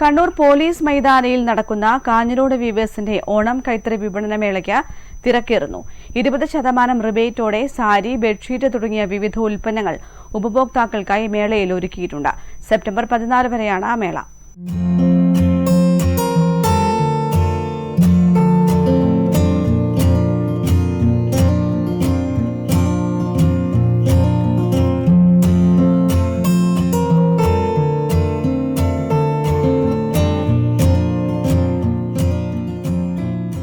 Kannur police മൈതാനിയിൽ നടക്കുന്ന കാഞ്ഞിരോട് വീവേഴ്സിന്റെ ഓണം കൈത്തറി വിപണന മേളയ്ക്ക് തിരക്കേറുന്നു. ഇരുപത് ശതമാനം റിബേറ്റോടെ സാരി ബെഡ്ഷീറ്റ് തുടങ്ങിയ വിവിധ ഉൽപ്പന്നങ്ങൾ ഉപഭോക്താക്കൾക്കായി മേളയിൽ ഒരുക്കിയിട്ടുണ്ട്. സെപ്റ്റംബർ പതിനാല് വരെയാണ് മേള.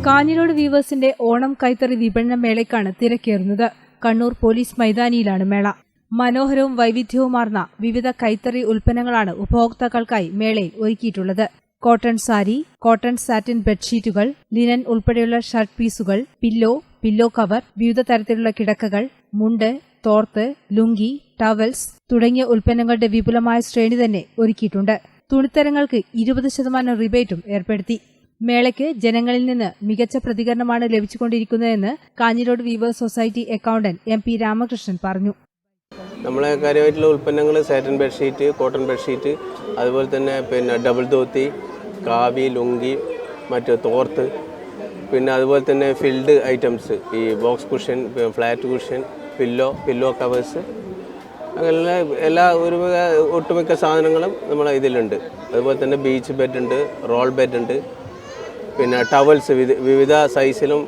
കാഞ്ഞിരോട് വീവേഴ്സിന്റെ ഓണം കൈത്തറി വിപണന മേളയ്ക്കാണ് തിരക്കേറുന്നത്. കണ്ണൂർ പോലീസ് മൈതാനിയിലാണ് മേള. മനോഹരവും വൈവിധ്യവുമാർന്ന വിവിധ കൈത്തറി ഉൽപ്പന്നങ്ങളാണ് ഉപഭോക്താക്കൾക്കായി മേളയിൽ ഒരുക്കിയിട്ടുള്ളത്. കോട്ടൺ സാരി കോട്ടൺ സാറ്റിൻ ബെഡ്ഷീറ്റുകൾ ലിനൻ ഉൾപ്പെടെയുള്ള ഷർട്ട് പീസുകൾ പില്ലോ പില്ലോ കവർ വിവിധ തരത്തിലുള്ള കിടക്കകൾ മുണ്ട് തോർത്ത് ലുങ്കി ടവൽസ് തുടങ്ങിയ ഉൽപ്പന്നങ്ങളുടെ വിപുലമായ ശ്രേണി തന്നെ ഒരുക്കിയിട്ടുണ്ട്. തുണിത്തരങ്ങൾക്ക് ഇരുപത് ശതമാനം റിബേറ്റും ഏർപ്പെടുത്തി. മേളയ്ക്ക് ജനങ്ങളിൽ നിന്ന് മികച്ച പ്രതികരണമാണ് ലഭിച്ചുകൊണ്ടിരിക്കുന്നതെന്ന് Kanhirode weavers society accountant M P Ramakrishnan പറഞ്ഞു. നമ്മളെ കാര്യമായിട്ടുള്ള ഉൽപ്പന്നങ്ങൾ സാറ്റൻ ബെഡ്ഷീറ്റ് കോട്ടൺ ബെഡ്ഷീറ്റ് അതുപോലെ തന്നെ പിന്നെ ഡബിൾ ധോത്തി കാവി ലുങ്കി മറ്റ് തോർത്ത് പിന്നെ അതുപോലെ തന്നെ ഫിൽഡ് ഐറ്റംസ് ഈ box cushion flat cushion pillow pillow covers അങ്ങനെയുള്ള എല്ലാ ഒരു ഒട്ടുമിക്ക സാധനങ്ങളും നമ്മളെ ഇതിലുണ്ട്. അതുപോലെ തന്നെ ബീച്ച് ബെഡ് ഉണ്ട് റോൾ ബെഡ് ഉണ്ട് പിന്നെ ടവൽസ് വിവിധ സൈസിലും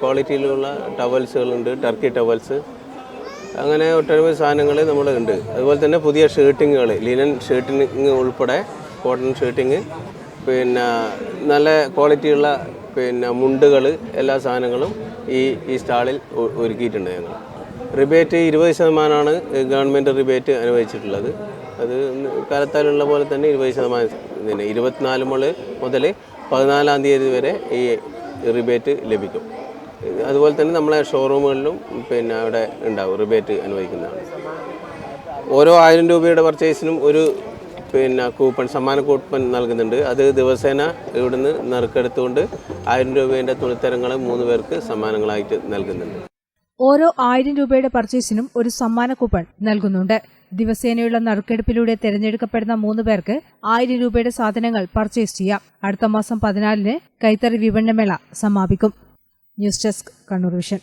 ക്വാളിറ്റിയിലുമുള്ള ടവൽസുകളുണ്ട് ടർക്കി ടവൽസ്. അങ്ങനെ ഒട്ടനവധി സാധനങ്ങൾ നമ്മൾ ഉണ്ട് അതുപോലെ തന്നെ പുതിയ ഷർട്ടിങ്ങുകൾ ലിനൻ ഷർട്ടിങ് ഉൾപ്പെടെ കോട്ടൺ ഷർട്ടിങ് പിന്നെ നല്ല ക്വാളിറ്റിയുള്ള പിന്നെ മുണ്ടുകൾ എല്ലാ സാധനങ്ങളും ഈ ഈ സ്റ്റാളിൽ ഒരുക്കിയിട്ടുണ്ട് ഞങ്ങൾ റിബേറ്റ് ഇരുപത് ശതമാനമാണ് ഗവൺമെന്റ് റിബേറ്റ് അനുവദിച്ചിട്ടുള്ളത്. അത് കാലത്താലുള്ള പോലെ തന്നെ ഇരുപത് ശതമാനം പിന്നെ ഇരുപത്തിനാല് മുതൽ പതിനാലാം തീയതി വരെ ഈ റിബേറ്റ് ലഭിക്കും. അതുപോലെ തന്നെ നമ്മളെ ഷോറൂമുകളിലും പിന്നെ അവിടെ ഉണ്ടാവും റിബേറ്റ് അനുവദിക്കുന്നതാണ്. ഓരോ ആയിരം രൂപയുടെ പർച്ചേസിനും ഒരു പിന്നെ കൂപ്പൺ സമ്മാന കൂപ്പൺ നൽകുന്നുണ്ട്. അത് ദിവസേന ഇവിടുന്ന് നറുക്കെടുത്തുകൊണ്ട് ആയിരം രൂപയുടെ തുണിത്തരങ്ങൾ മൂന്ന് പേർക്ക് സമ്മാനങ്ങളായിട്ട് നൽകുന്നുണ്ട്. ഓരോ ആയിരം രൂപയുടെ പർച്ചേസിനും ഒരു സമ്മാന കൂപ്പൺ നൽകുന്നുണ്ട്. ദിവസേനയുള്ള നറുക്കെടുപ്പിലൂടെ തെരഞ്ഞെടുക്കപ്പെടുന്ന മൂന്ന് പേർക്ക് ആയിരം രൂപയുടെ സാധനങ്ങൾ പർച്ചേസ് ചെയ്യാം. അടുത്ത മാസം പതിനാലിന് കൈത്തറി വിപണനമേള സമാപിക്കും. News desk Kannur vision.